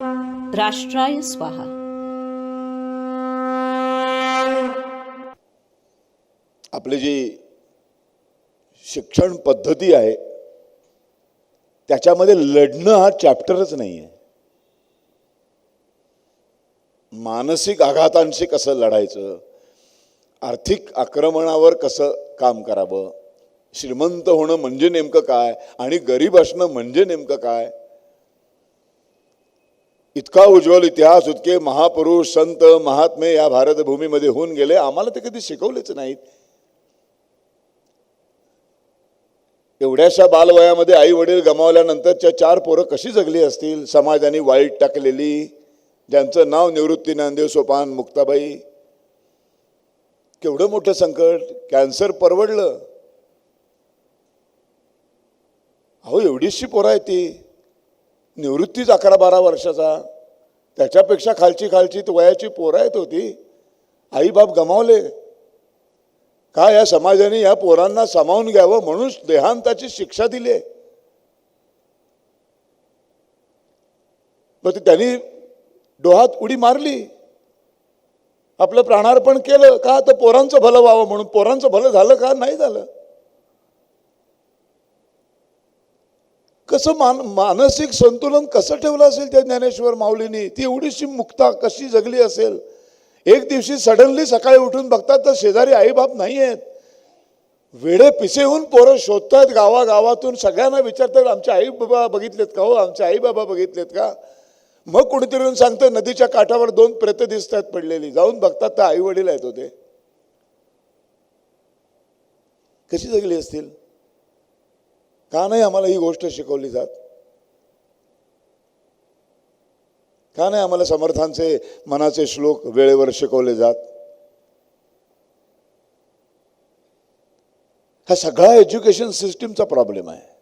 राष्ट्राय स्वाहा. आपली जी शिक्षण पद्धती आहे त्याच्यामध्ये लढणं हा चॅप्टरच नाही आहे मानसिक आघातांशी कसं लढायचं आर्थिक आक्रमणावर कसं काम करावं श्रीमंत होणं म्हणजे नेमकं काय आणि गरीब असणं म्हणजे नेमकं काय इतका उज्ज्वल इतिहास इतके महापुरुष संत महात्मे या भारतभूमीमध्ये होऊन गेले. आम्हाला ते कधी शिकवलेच नाहीत. एवढ्याशा बालवयामध्ये आई वडील गमावल्यानंतरच्या चार पोरं कशी जगली असतील? समाजाने वाईट टाकलेली. ज्यांचं नाव निवृत्ती नांदेव सोपान मुक्ताबाई. केवढं मोठं संकट. कॅन्सर परवडलं. अहो एवढीशी पोरं आहे ती. निवृत्तीच अकरा बारा वर्षाचा त्याच्यापेक्षा खालची खालची वयाची पोरं आहेत होती. आईबाप गमावले. का या समाजाने या पोरांना सामावून घ्यावं म्हणून देहांताची शिक्षा दिली? आहे मग ते त्यांनी डोहात उडी मारली. आपलं प्राणार्पण केलं. का तर पोरांचं भलं व्हावं म्हणून? पोरांचं भलं झालं का? नाही झालं. तसं मान मानसिक संतुलन कसं ठेवलं असेल त्या ज्ञानेश्वर माऊलीने? ती एवढीशी मुक्ता कशी जगली असेल? एक दिवशी सडनली सकाळी उठून बघतात तर शेजारी आईबाप नाही आहेत वेडे पिसेहून पोरं शोधतात गावागावातून. सगळ्यांना विचारतात आमच्या आई बाबा बघितलेत का हो? आमच्या आई बाबा बघितलेत का? मग कोणीतरी येऊन सांगतं नदीच्या काठावर दोन प्रेत दिसतात पडलेली. जाऊन बघतात तर आई वडील आहेत होते. कशी जगली असतील? का नाही आम्हाला ही गोष्ट शिकवली जात. का नाही आम्हाला समर्थांचे मनाचे श्लोक वेळेवर शिकवले जात. हा सगळा एज्युकेशन सिस्टीमचा प्रॉब्लेम आहे.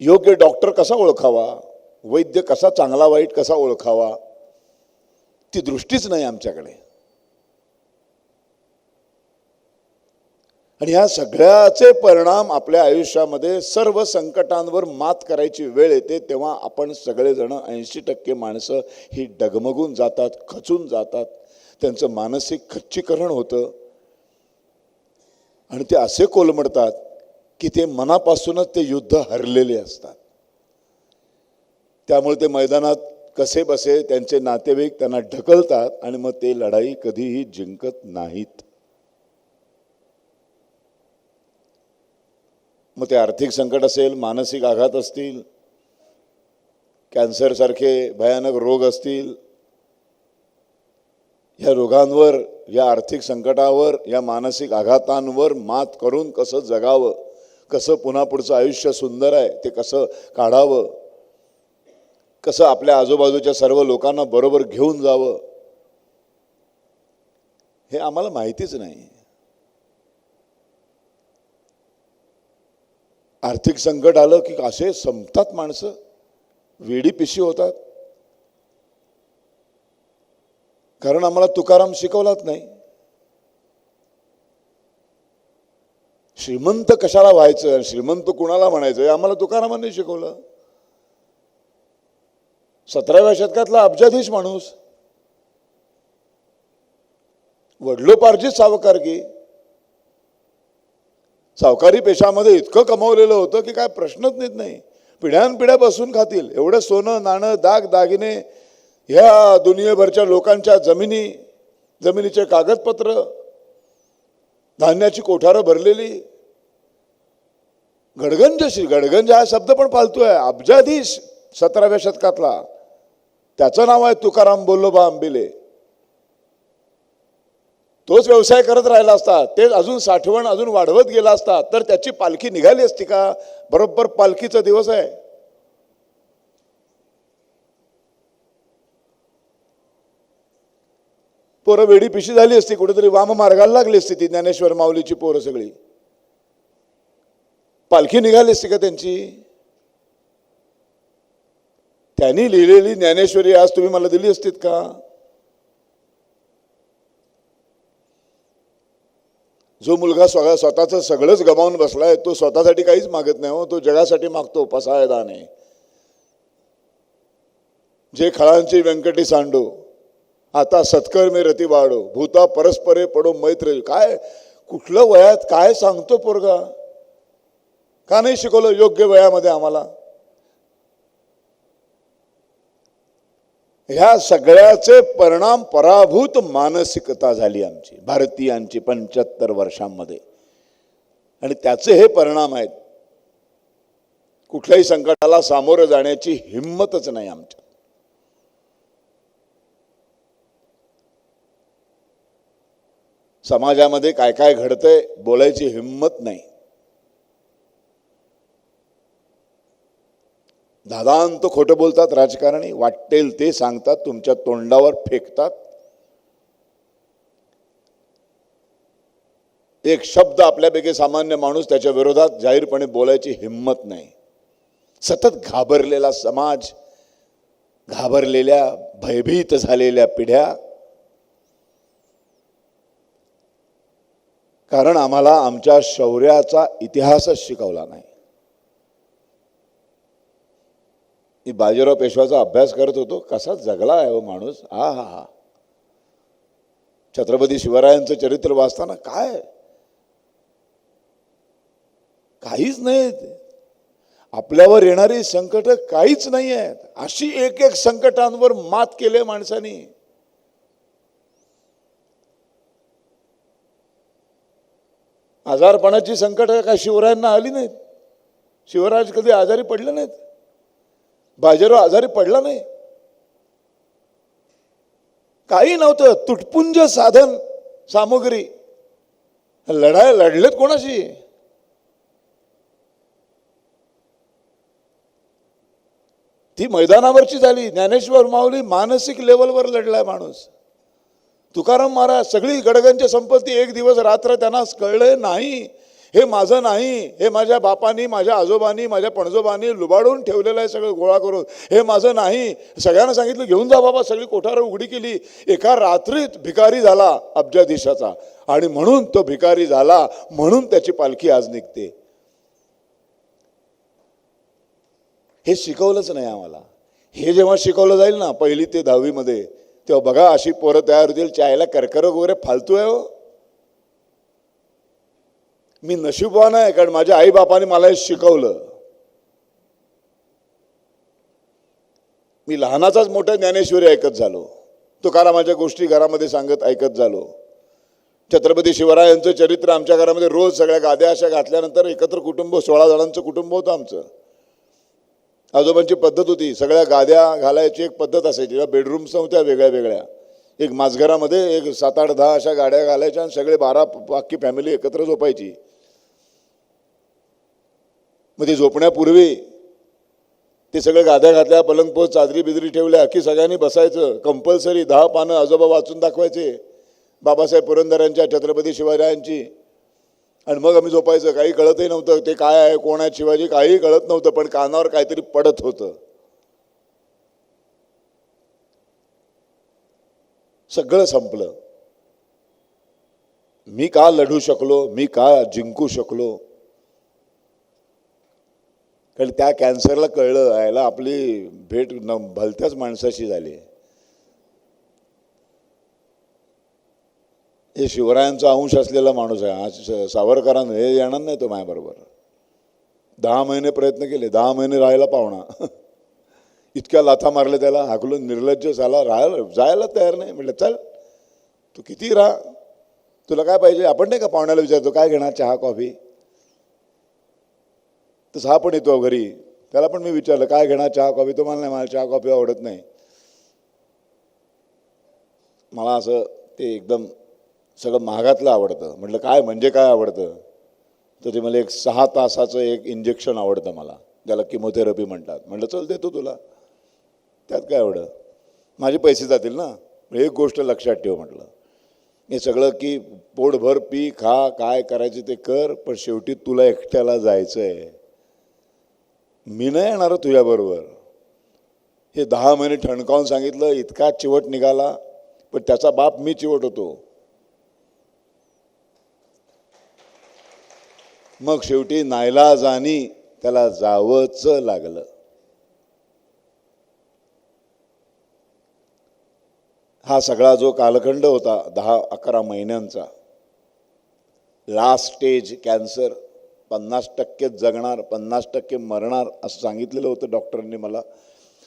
योग्य डॉक्टर कसा ओळखावा? वैद्य कसा चांगला वाईट कसा ओळखावा? ती दृष्टीच नाही आमच्याकडे. आणि ह्या सगळ्याचे परिणाम आपल्या आयुष्यामध्ये सर्व संकटांवर मात करायची वेळ येते तेव्हा आपण सगळेजण ऐंशी टक्के माणसं ही डगमगून जातात खचून जातात. त्यांचं मानसिक खच्चीकरण होतं. आणि ते असे कोलमडतात की ते मनापासूनच ते युद्ध हरलेले असतात. त्यामुळे ते मैदानात कसे बसे त्यांचे नातेवाईक त्यांना ढकलतात आणि मग ते लढाई कधीही जिंकत नाहीत. मग ते आर्थिक संकट असेल मानसिक आघात असतील कॅन्सरसारखे भयानक रोग असतील या रोगांवर या आर्थिक संकटावर या मानसिक आघातांवर मात करून कसं जगावं कसं पुन्हा पुढचं आयुष्य सुंदर आहे ते कसं काढावं कसं आपल्या आजूबाजूच्या सर्व लोकांना बरोबर घेऊन जावं हे आम्हाला माहितीच नाही. आर्थिक संकट आलं की असे संपतात माणसं. वेडी पिशी होतात. कारण आम्हाला तुकाराम शिकवलाच नाही. श्रीमंत कशाला व्हायचं श्रीमंत कुणाला म्हणायचं हे आम्हाला तुकारामांनी शिकवलं. सतराव्या शतकातला अब्जाधीश माणूस. वडलोपार्जित सावकारकी. सावकारी पेशामध्ये इतकं कमावलेलं होतं की काय प्रश्नच नेत नाही. पिढ्यानपिढ्या बसून खातील. एवढं सोनं नाणं दाग दागिने ह्या दुनियेभरच्या लोकांच्या जमिनी जमिनीचे कागदपत्र धान्याची कोठारं भरलेली. गडगंजशी गडगंज हा शब्द पण पालतो आहे. अब्जाधीश सतराव्या शतकातला. त्याचं नाव आहे तुकाराम बोल्लोबा आंबिले. तोच व्यवसाय करत राहिला असता ते अजून साठवण अजून वाढवत गेला असता तर त्याची पालखी निघाली असती का? बरोबर पालखीचा दिवस आहे. पोरं वेडी पिशी झाली असती कुठेतरी वाम मार्गाला लागली असती ती ज्ञानेश्वर माऊलीची पोरं सगळी. पालखी निघाली असती का त्यांची? त्यांनी लिहिलेली ज्ञानेश्वरी आज तुम्ही मला दिली असतीत का? जो मुलगा स्वतः स्वतःचं सगळंच गमावून बसलाय तो स्वतःसाठी काहीच मागत नाही हो तो जगासाठी मागतो पसायदाने. जे खळांची व्यंकटी सांडू आता सत्कर्मी रती वाढो भूता परस्परे पडो मैत्र. काय कुठलं वयात काय सांगतो पोरगा? का नाही शिकवलं योग्य वयामध्ये आम्हाला? ह्या सगळ्याचे परिणाम पराभूत मानसिकता झाली आमची भारतीयांची पंच्याहत्तर वर्षांमध्ये. आणि त्याचे हे परिणाम आहेत. कुठल्याही संकटाला सामोरं जाण्याची हिंमतच नाही आमच्या समाजामध्ये काय काय घडतंय बोलायची हिंमत नाही. दादांत खोटं बोलतात राजकारणी वाटेल ते सांगतात तुमच्या तोंडावर फेकतात. एक शब्द आपल्यापैकी सामान्य माणूस त्याच्या विरोधात जाहीरपणे बोलायची हिंमत नाही. सतत घाबरलेला समाज घाबरलेल्या भयभीत झालेल्या पिढ्या. कारण आम्हाला आमच्या शौर्याचा इतिहासच शिकवला नाही. मी बाजीराव पेशवाचा अभ्यास करत होतो. कसा जगला आहे हो माणूस? हा हा हा. छत्रपती शिवरायांचं चरित्र वाचताना काय? काहीच नाही. आपल्यावर येणारी संकट काहीच नाही आहेत. अशी एक एक संकटांवर मात केले माणसानी. आजारपणाची संकट काय शिवरायांना आली नाहीत? शिवराज कधी आजारी पडले नाहीत? बाजीराव आजारी पडला नाही. काही नव्हतं. तुटपुंज साधन सामुग्री. लढाई लढलेत कोणाशी? ती मैदानावरची झाली. ज्ञानेश्वर माऊली मानसिक लेवलवर लढलाय माणूस. तुकाराम महाराज सगळी गडगांची संपत्ती एक दिवस रात्र त्यांना कळलं नाही. हे माझं नाही हे माझ्या बापानी माझ्या आजोबांनी माझ्या पणजोबांनी लुबाडून ठेवलेलं आहे सगळं गोळा करून. हे माझं नाही. सगळ्यांना सांगितलं घेऊन जा बाबा सगळी कोठारं उघडी केली. एका रात्रीत भिकारी झाला अब्जाधीशाचा. आणि म्हणून तो भिकारी झाला म्हणून त्याची पालखी आज निघते. हे शिकवलंच नाही आम्हाला. हे जेव्हा शिकवलं जाईल ना पहिली ते दहावीमध्ये तेव्हा बघा अशी पोरं तयार होतील चायला कर्करोग वगैरे फालतू आहे हो. मी नशीबवान आहे कारण माझ्या आई बापाने मला हे शिकवलं. मी लहानाचाच मोठा ज्ञानेश्वरी ऐकत झालो. तुकारामाच्या गोष्टी घरामध्ये सांगत ऐकत झालो. छत्रपती शिवरायांचं चरित्र आमच्या घरामध्ये रोज सगळ्या गाद्या अशा घातल्यानंतर एकत्र कुटुंब सोळा जणांचं कुटुंब होतं आमचं. आजोबांची पद्धत होती सगळ्या गाद्या घालायची एक पद्धत असायची. बेडरूम्स नव्हत्या वेगळ्या वेगळ्या. एक माझघरामध्ये एक सात आठ दहा अशा गाड्या घालायच्या आणि सगळे बारा अख्खी फॅमिली एकत्र झोपायची. मग ती झोपण्यापूर्वी ते सगळं गाद्या घातल्या पलंगपोत चादरी बिदरी ठेवल्या की सगळ्यांनी बसायचं. कंपल्सरी दहा पानं आजोबा वाचून दाखवायचे. बाबासाहेब पुरंदरांच्या छत्रपती शिवरायांची आणि मग आम्ही झोपायचं. काही कळतही नव्हतं ते काय आहे कोण आहे. शिवाजी काही कळत नव्हतं पण कानावर काहीतरी पडत होतं. सगळं संपलं. मी का लढू शकलो? मी का जिंकू शकलो? कारण त्या कॅन्सरला कळलं यायला आपली भेट न भलत्याच माणसाशी झाली. हे शिवरायांचा अंश असलेला माणूस आहे. आज सावरकरांना हे येणार नाही तो माझ्याबरोबर. दहा महिने प्रयत्न केले दहा महिने राहायला पाहुणा. इतक्या लाथा मारल्या त्याला हाकलून निर्लज्ज झाला राहायला जायला तयार नाही. म्हटलं चल तू किती राहा. तुला काय पाहिजे? आपण नाही का पाहुण्याला विचारतो काय घेणार? चहा कॉफी? तसं हा पण येतो घरी. त्याला पण मी विचारलं काय घेणार चहा कॉफी? तो मला नाही मला चहा कॉफी आवडत नाही. मला असं ते एकदम सगळं महागातलं आवडतं. म्हटलं काय म्हणजे काय आवडतं? तर ते मला एक सहा तासाचं एक इंजेक्शन आवडतं मला. ज्याला किमोथेरपी म्हणतात. म्हटलं चल देतो तुला. त्यात काय आवडं माझे पैसे जातील ना? एक गोष्ट लक्षात ठेव म्हटलं. हे सगळं की पोटभर पी खा काय करायचं ते कर पण शेवटी तुला एकट्याला जायचं आहे मी नाही येणार तुझ्याबरोबर हे दहा महिने ठणकावून सांगितलं इतका चिवट निघाला पण त्याचा बाप मी चिवट होतो. मग शेवटी नायलाजानी त्याला जावंच लागलं. हा सगळा जो कालखंड होता दहा अकरा महिन्यांचा लास्ट स्टेज कॅन्सर पन्नास टक्के जगणार पन्नास टक्के मरणार असं सांगितलेलं होतं डॉक्टरांनी मला.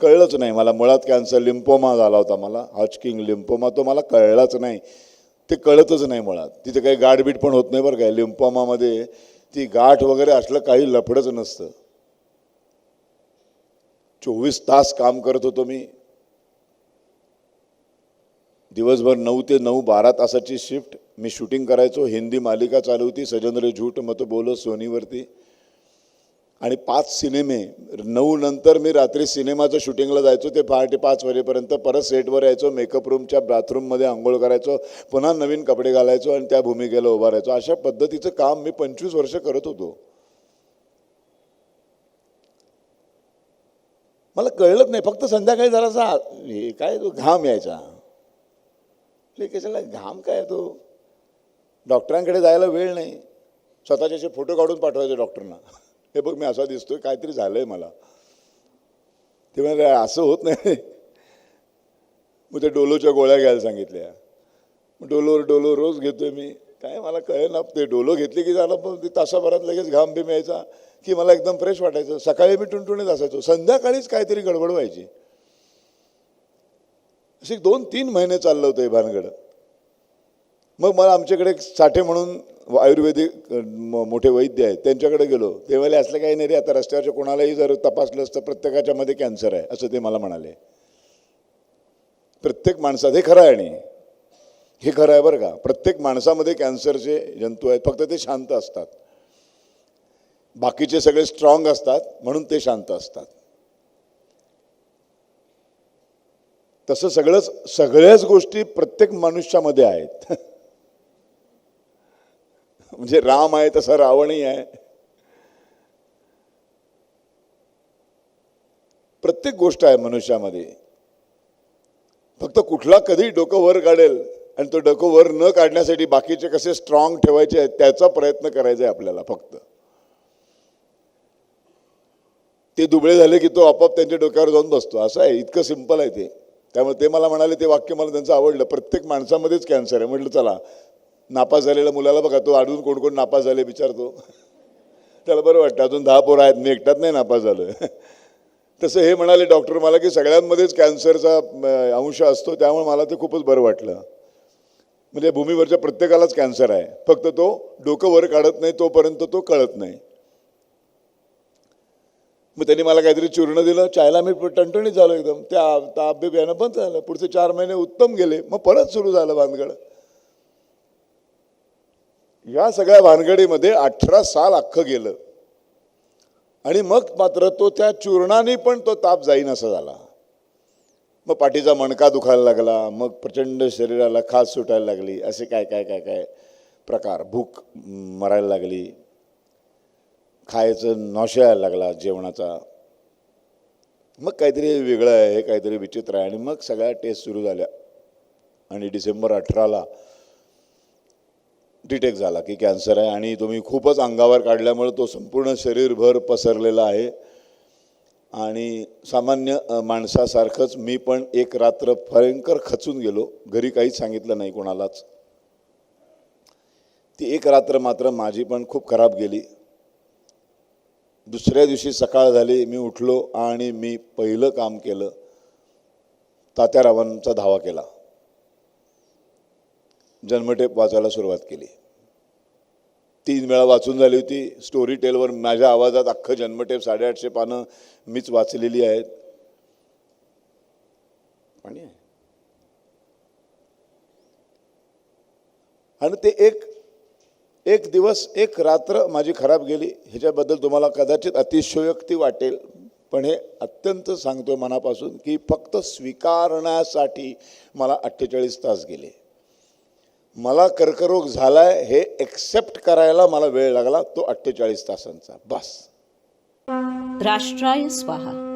कळलंच नाही. मला मुळात कॅन्सर लिम्पोमा झाला होता मला. हॉचकिंग लिम्पोमा तो मला कळलाच नाही. ते कळतच नाही मुळात. तिथे काही गाठबीट पण होत नाही बरं काय लिम्पोमामध्ये ती गाठ वगैरे असलं काही लफडंच नसतं. चोवीस तास काम करत होतो मी. दिवसभर नऊ ते नऊ बारा तासाची शिफ्ट मी शूटिंग करायचो. हिंदी मालिका चालू होती सजेंद्र झूट मत बोलो सोनीवरती. आणि पाच सिनेमे नऊ नंतर मी रात्री सिनेमाचं शूटिंगला जायचो ते पहाटे पाच वाजेपर्यंत परत सेटवर यायचो मेकअप रूमच्या बाथरूममध्ये आंघोळ करायचो पुन्हा नवीन कपडे घालायचो आणि त्या भूमिकेला उभा राहायचो. अशा पद्धतीचं काम मी पंचवीस वर्ष करत होतो. मला कळलंच नाही फक्त संध्याकाळी जरासा हे काय तो घाम यायचा. ले कशाला घाम काय तो? डॉक्टरांकडे जायला वेळ नाही. स्वतःचे असे फोटो काढून पाठवायचे डॉक्टरना. हे बघ मी असा दिसतोय काहीतरी झालंय मला. ते म्हणजे असं होत नाही. मग ते डोलोच्या गोळ्या घ्यायला सांगितल्या. मग डोलोवर डोलो रोज घेतोय मी. काय मला कळेना ते डोलो घेतले की झालं पण ते तासाभरात लगेच घाम बिम यायचा की मला एकदम फ्रेश वाटायचं. सकाळी मी टुणटुणीत असायचो. संध्याकाळीच काहीतरी गडबड व्हायची. असे दोन तीन महिने चाललं होतं हे भानगड. मग मला आमच्याकडे साठे म्हणून आयुर्वेदिक म- मोठे वैद्य आहेत त्यांच्याकडे गेलो. ते वेळेला असलं काही नाही रे आता रस्त्यावरच्या कोणालाही जर तपासलं असतं प्रत्येकाच्या मध्ये कॅन्सर आहे असं ते मला म्हणाले. प्रत्येक माणसात हे खरं आहे आणि हे खरं आहे बरं का. प्रत्येक माणसामध्ये कॅन्सरचे जंतू आहेत फक्त ते शांत असतात. बाकीचे सगळे स्ट्रॉंग असतात म्हणून ते शांत असतात. तसं सगळंच सगळ्याच गोष्टी प्रत्येक मनुष्यामध्ये आहेत. म्हणजे राम आहे तसा रावणही आहे. प्रत्येक गोष्ट आहे मनुष्यामध्ये. फक्त कुठला कधी डोकं वर काढेल आणि तो डोकं वर न काढण्यासाठी बाकीचे कसे स्ट्रॉंग ठेवायचे आहेत त्याचा प्रयत्न करायचा आहे आपल्याला फक्त. ते दुबळे झाले की तो आपोआप त्यांच्या डोक्यावर जाऊन बसतो. असं आहे इतकं सिंपल आहे ते. त्यामुळे ते मला म्हणाले ते वाक्य मला त्यांचं आवडलं. प्रत्येक माणसामध्येच कॅन्सर आहे. म्हटलं चला नापास झालेल्या मुलाला बघा तो अजून कोण कोण नापास झाले विचारतो. त्याला बरं वाटतं अजून दहा पोरं आहेत मी एकटाच नाही नापास झालं तसं हे म्हणाले डॉक्टर मला की सगळ्यांमध्येच कॅन्सरचा अंश असतो त्यामुळे मला ते खूपच बरं वाटलं. म्हणजे भूमीवरच्या प्रत्येकालाच कॅन्सर आहे. फक्त तो डोकं वर काढत नाही तोपर्यंत तो कळत नाही. मग त्यांनी मला काहीतरी चूर्ण दिलं चायला मी टणटणीत झालो एकदम. त्या ताप बीप यानं बंद झालं. पुढचे चार महिने उत्तम गेले. मग परत सुरू झालं भानगड. या सगळ्या भानगडीमध्ये अठरा साल अख्खं गेलं. आणि मग मात्र तो त्या चूर्णाने पण तो ताप जाईन असा झाला. मग पाठीचा मणका दुखायला लागला. मग प्रचंड शरीराला खास सुटायला लागली. असे काय काय काय काय प्रकार. भूक मरायला लागली. खायचं नॉशा यायला लागला जेवणाचा. मग काहीतरी वेगळं आहे हे काहीतरी विचित्र आहे आणि मग सगळ्या टेस्ट सुरू झाल्या. आणि डिसेंबर अठराला डिटेक्ट झाला की कॅन्सर आहे आणि तुम्ही खूपच अंगावर काढल्यामुळे तो संपूर्ण शरीरभर पसरलेला आहे. आणि सामान्य माणसासारखंच मी पण एक रात्र भयंकर खचून गेलो. घरी काहीच सांगितलं नाही कोणालाच. ती एक रात्र मात्र माझी पण खूप खराब गेली. दुसऱ्या दिवशी सकाळ झाली मी उठलो आणि मी पहिलं काम केलं. तात्यारावांचा धावा केला. जन्मटेप वाचायला सुरुवात केली. तीन वेळा वाचून झाली होती. स्टोरी टेलवर माझ्या आवाजात अख्खं जन्मटेप साडेआठशे पानं मीच वाचलेली आहेत. आणि ते एक एक दिवस एक रात्र माझी खराब गेली. ह्याच्याबद्दल तुम्हाला कदाचित अतिशयोक्ती वाटेल. पण हे अत्यंत सांगतो मनापासून की फक्त स्वीकारण्यासाठी मला अठ्ठेचाळीस तास गेले. मला कर्करोग झालाय हे एक्सेप्ट करायला मला वेळ लागला. तो अठ्ठेचाळीस तासांचा. बस. राष्ट्राय स्वाहा.